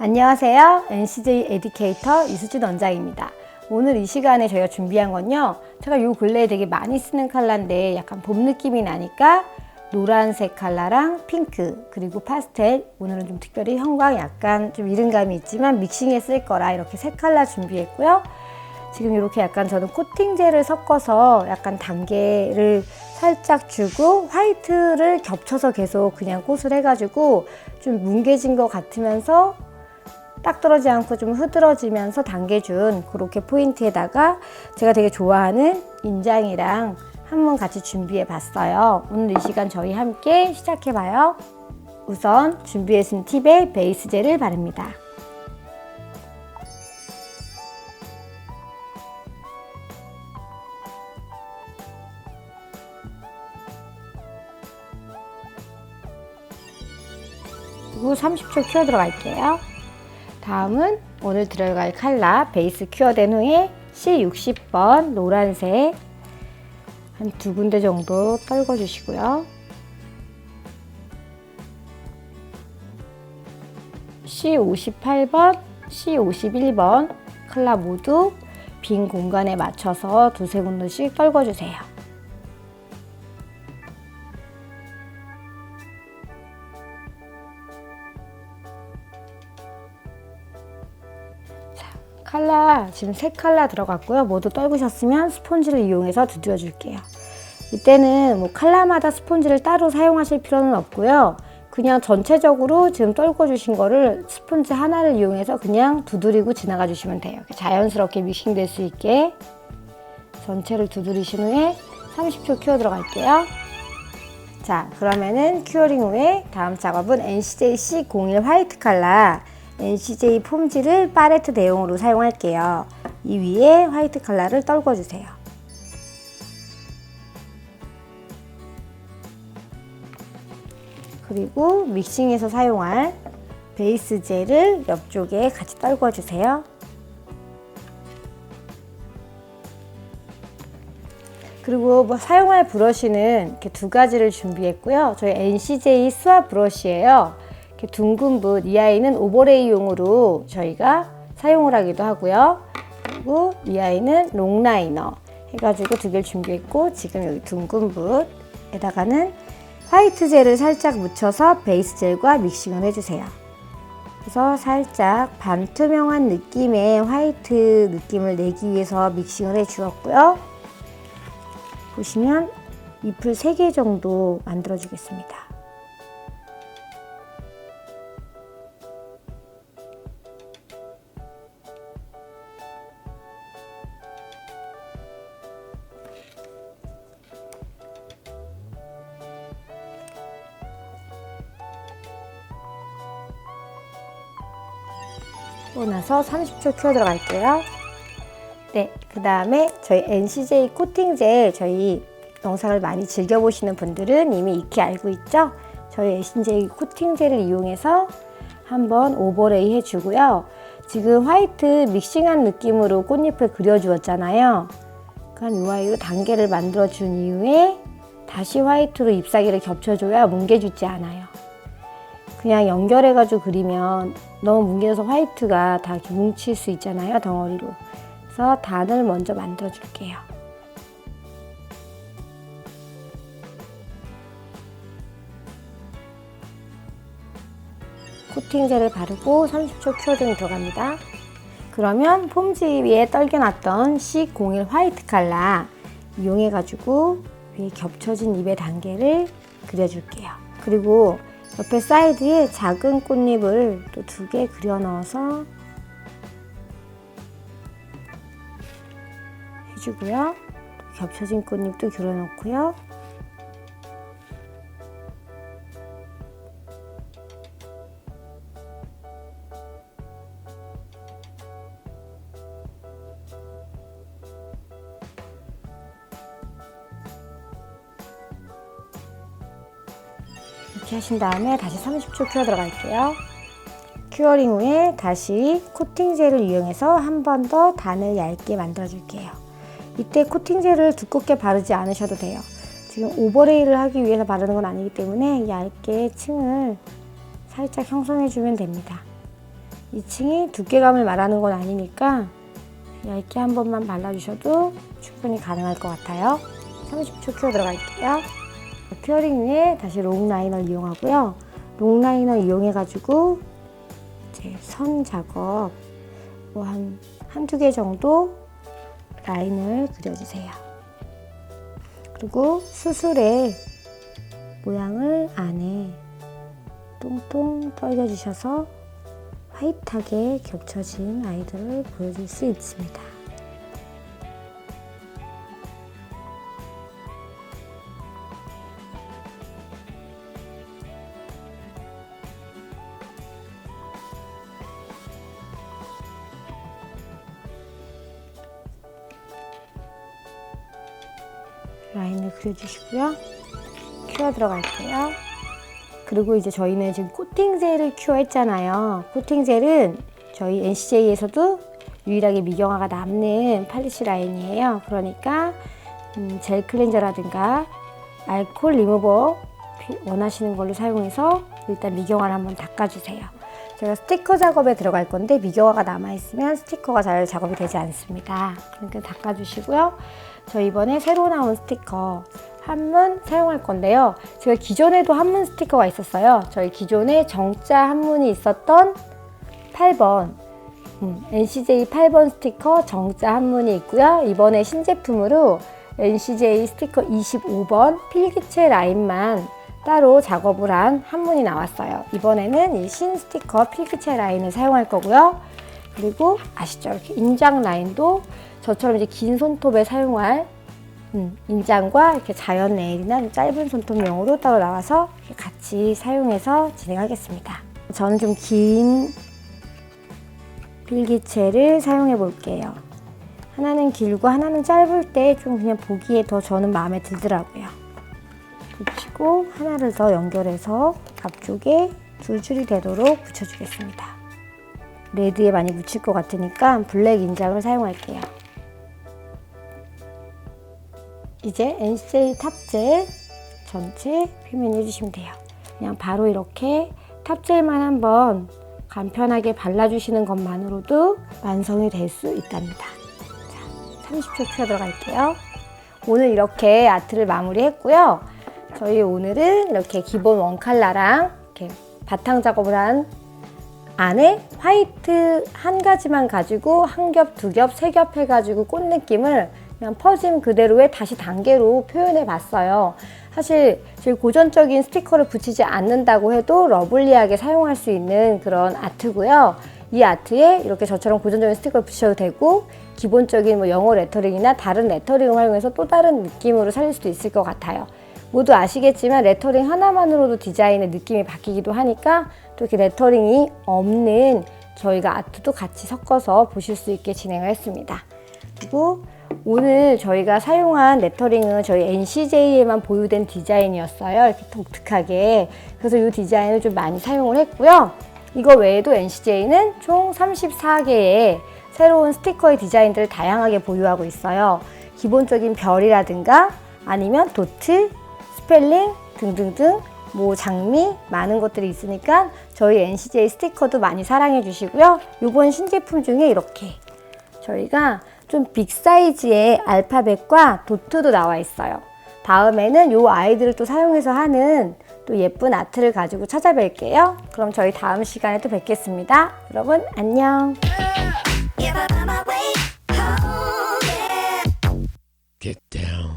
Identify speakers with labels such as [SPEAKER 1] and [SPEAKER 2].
[SPEAKER 1] 안녕하세요. NCJ 에듀케이터 이수진 원장입니다. 오늘 이 시간에 저희가 준비한 건요. 제가 요 근래에 되게 많이 쓰는 컬러인데 약간 봄 느낌이 나니까 노란색 컬러랑 핑크 그리고 파스텔 오늘은 좀 특별히 형광 약간 좀 이른감이 있지만 믹싱해 쓸 거라 이렇게 세 컬러 준비했고요. 지금 이렇게 약간 저는 코팅제를 섞어서 약간 단계를 살짝 주고 화이트를 겹쳐서 계속 그냥 꽃을 해가지고 좀 뭉개진 것 같으면서 딱 떨어지지 않고 좀 흐드러지면서 당겨준 그렇게 포인트에다가 제가 되게 좋아하는 인장이랑 한번 같이 준비해 봤어요. 오늘 이 시간 저희 함께 시작해 봐요. 우선 준비해 쓴 팁에 베이스 젤을 바릅니다. 그리고 30초 키워 들어갈게요. 다음은 오늘 들어갈 칼라 베이스 큐어된 후에 C60번 노란색 한 두 군데 정도 떨궈 주시고요. C58번, C51번 칼라 모두 빈 공간에 맞춰서 두세 군데씩 떨궈 주세요. 칼라 지금 세 칼라 들어갔고요. 모두 떨구셨으면 스폰지를 이용해서 두드려 줄게요. 이때는 뭐 칼라마다 스폰지를 따로 사용하실 필요는 없고요. 그냥 전체적으로 지금 떨궈 주신 거를 스폰지 하나를 이용해서 그냥 두드리고 지나가 주시면 돼요. 자연스럽게 믹싱 될 수 있게 전체를 두드리신 후에 30초 키워 들어갈게요. 자, 그러면은 큐어링 후에 다음 작업은 NCJ C01 화이트 칼라 NCJ 폼지를 팔레트 대용으로 사용할게요. 이 위에 화이트 컬러를 떨궈주세요. 그리고 믹싱해서 사용할 베이스 젤을 옆쪽에 같이 떨궈주세요. 그리고 뭐 사용할 브러쉬는 이렇게 두 가지를 준비했고요. 저희 NCJ 스와 브러쉬예요. 이렇게 둥근 붓, 이 아이는 오버레이용으로 저희가 사용을 하기도 하고요. 그리고 이 아이는 롱라이너 해가지고 두 개를 준비했고 지금 여기 둥근 붓에다가는 화이트 젤을 살짝 묻혀서 베이스 젤과 믹싱을 해주세요. 그래서 살짝 반투명한 느낌의 화이트 느낌을 내기 위해서 믹싱을 해 주었고요. 보시면 잎을 3개 정도 만들어 주겠습니다. 그러고 나서 30초 키워 들어갈게요. 네, 그 다음에 저희 NCJ 코팅 젤 저희 영상을 많이 즐겨보시는 분들은 이미 익히 알고 있죠? 저희 NCJ 코팅 젤을 이용해서 한번 오버레이 해주고요. 지금 화이트 믹싱한 느낌으로 꽃잎을 그려주었잖아요. 그러니까 이 아이로 단계를 만들어준 이후에 다시 화이트로 잎사귀를 겹쳐줘야 뭉개주지 않아요. 그냥 연결해가지고 그리면 너무 뭉개져서 화이트가 다 뭉칠 수 있잖아요, 덩어리로. 그래서 단을 먼저 만들어 줄게요. 코팅젤을 바르고 30초 큐어등이 들어갑니다. 그러면 폼지 위에 떨겨놨던 C01 화이트 칼라 이용해가지고 위에 겹쳐진 잎의 단계를 그려줄게요. 그리고 옆에 사이드에 작은 꽃잎을 또 두 개 그려 넣어서 해주고요. 겹쳐진 꽃잎도 그려 놓고요. 이렇게 하신 다음에 다시 30초 큐어 들어갈게요. 큐어링 후에 다시 코팅젤을 이용해서 한 번 더 단을 얇게 만들어 줄게요. 이때 코팅젤을 두껍게 바르지 않으셔도 돼요. 지금 오버레이를 하기 위해서 바르는 건 아니기 때문에 얇게 층을 살짝 형성해 주면 됩니다. 2층이 두께감을 말하는 건 아니니까 얇게 한 번만 발라주셔도 충분히 가능할 것 같아요. 30초 큐어 들어갈게요. 큐어링 위에 다시 롱 라이너를 이용하고요. 롱 라이너 이용해가지고 이제 선 작업 뭐 한 한두 개 정도 라인을 그려주세요. 그리고 수술에 모양을 안에 똥똥 떨겨주셔서 화이트하게 겹쳐진 아이들을 보여줄 수 있습니다. 라인을 그려주시고요. 큐어 들어갈게요. 그리고 이제 저희는 지금 코팅젤을 큐어했잖아요. 코팅젤은 저희 NCJ에서도 유일하게 미경화가 남는 팔리시 라인이에요. 그러니까 음, 젤 클렌저라든가 알콜 리무버 피- 원하시는 걸로 사용해서 일단 미경화를 한번 닦아주세요. 제가 스티커 작업에 들어갈 건데 미경화가 남아있으면 스티커가 잘 작업이 되지 않습니다. 그러니까 닦아주시고요. 저 이번에 새로 나온 스티커 한문 사용할 건데요. 제가 기존에도 한문 스티커가 있었어요. 저희 기존에 정자 한문이 있었던 8번 음, NCJ 8번 스티커 정자 한문이 있고요. 이번에 신제품으로 NCJ 스티커 25번 필기체 라인만 따로 작업을 한 한문이 나왔어요. 이번에는 이 신 스티커 필기체 라인을 사용할 거고요. 그리고 아시죠? 이렇게 인장 라인도 저처럼 이제 긴 손톱에 사용할 음, 인장과 이렇게 자연 네일이나 좀 짧은 손톱용으로 따로 나와서 같이 사용해서 진행하겠습니다. 저는 좀 긴 필기체를 사용해 볼게요. 하나는 길고 하나는 짧을 때 좀 그냥 보기에 더 저는 마음에 들더라고요. 붙이고 하나를 더 연결해서 앞쪽에 두 줄이 되도록 붙여주겠습니다. 레드에 많이 묻힐 것 같으니까 블랙 인장을 사용할게요. 이제 NCJ 탑젤 전체 표면해 주시면 돼요. 그냥 바로 이렇게 탑젤만 한번 간편하게 발라주시는 것만으로도 완성이 될 수 있답니다. 자, 30초 큐어 들어갈게요. 오늘 이렇게 아트를 마무리했고요. 저희 오늘은 이렇게 기본 원 컬러랑 이렇게 바탕 작업을 한 안에 화이트 한 가지만 가지고 한 겹, 두 겹, 세 겹 해가지고 꽃 느낌을 그냥 퍼짐 그대로의 다시 단계로 표현해 봤어요. 사실 제일 고전적인 스티커를 붙이지 않는다고 해도 러블리하게 사용할 수 있는 그런 아트고요. 이 아트에 이렇게 저처럼 고전적인 스티커를 붙여도 되고 기본적인 뭐 영어 레터링이나 다른 레터링을 활용해서 또 다른 느낌으로 살릴 수도 있을 것 같아요. 모두 아시겠지만 레터링 하나만으로도 디자인의 느낌이 바뀌기도 하니까 또 이렇게 레터링이 없는 저희가 아트도 같이 섞어서 보실 수 있게 진행을 했습니다. 그리고 오늘 저희가 사용한 레터링은 저희 NCJ에만 보유된 디자인이었어요. 이렇게 독특하게. 그래서 이 디자인을 좀 많이 사용을 했고요. 이거 외에도 NCJ는 총 34개의 새로운 스티커의 디자인들을 다양하게 보유하고 있어요. 기본적인 별이라든가 아니면 도트, 스펠링 등등등 뭐 장미 많은 것들이 있으니까 저희 NCJ 스티커도 많이 사랑해 주시고요. 이번 신제품 중에 이렇게 저희가 좀 빅 사이즈의 알파벳과 도트도 나와 있어요. 다음에는 이 아이들을 또 사용해서 하는 또 예쁜 아트를 가지고 찾아뵐게요. 그럼 저희 다음 시간에 또 뵙겠습니다. 여러분 안녕.
[SPEAKER 2] Get down.